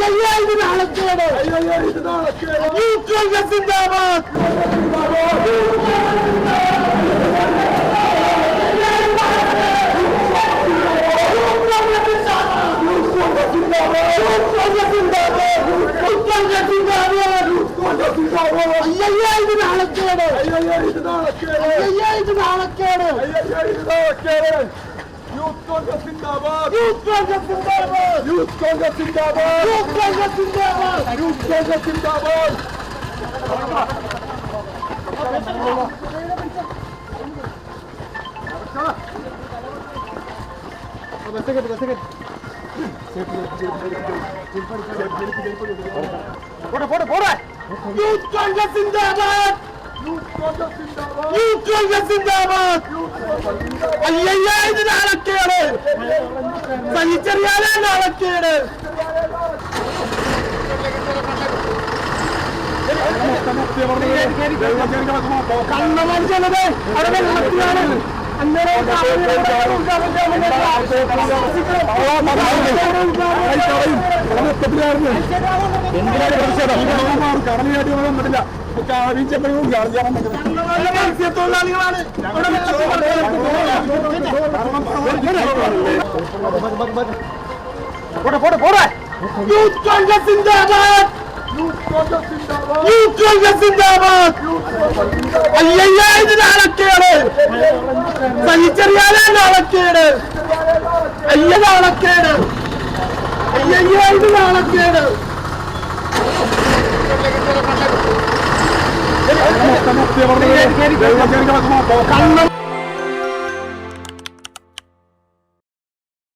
അയ്യോ ഇത് നാളത്തേട് അയ്യോ ഇത് നാളത്തേട് ന്യൂട്രൽ ജസിന്ദാബാദ് അയ്യോ ഇത് നാളത്തേട് അയ്യോ ഇത് നാളത്തേട് അയ്യോ ഇത് നാളത്തേട് അയ്യോ ഇത് നാളത്തേട് കോൺഗ്രസ് സിന്ദാബാദ് യൂത്ത് കോൺഗ്രസ് സിന്ദാബാദ് യൂത്ത് കോൺഗ്രസ് സിന്ദാബാദ് യൂത്ത് കോൺഗ്രസ് സിന്ദാബാദ് യൂത്ത് കോൺഗ്രസ് സിന്ദാബാദ് ബസ്സൊക്കെ ബസ്സൊക്കെ போட போட போட யூத் காங்கிரஸ் சிந்தாபாத் யூத் காங்கிரஸ் சிந்தாபாத் ஐயா വലിച്ചെറിയാലേ നാളക്കേട് കണ്ണമാൻ ചെന്നത് എന്തിനാണ് തൊഴിലാളികളാണ് போட போட போட யூத் காங்கிரஸ் சிந்தாபாத் யூத் காங்கிரஸ் சிந்தாபாத் അയ്യയ്യ ഇത് നാളക്കേട് സഹിച്ചറിയാതെ നാളക്കേട് അയ്യ നാളക്കേട് അയ്യയ്യ ഇത് നാളക്കേട് കണ്ണം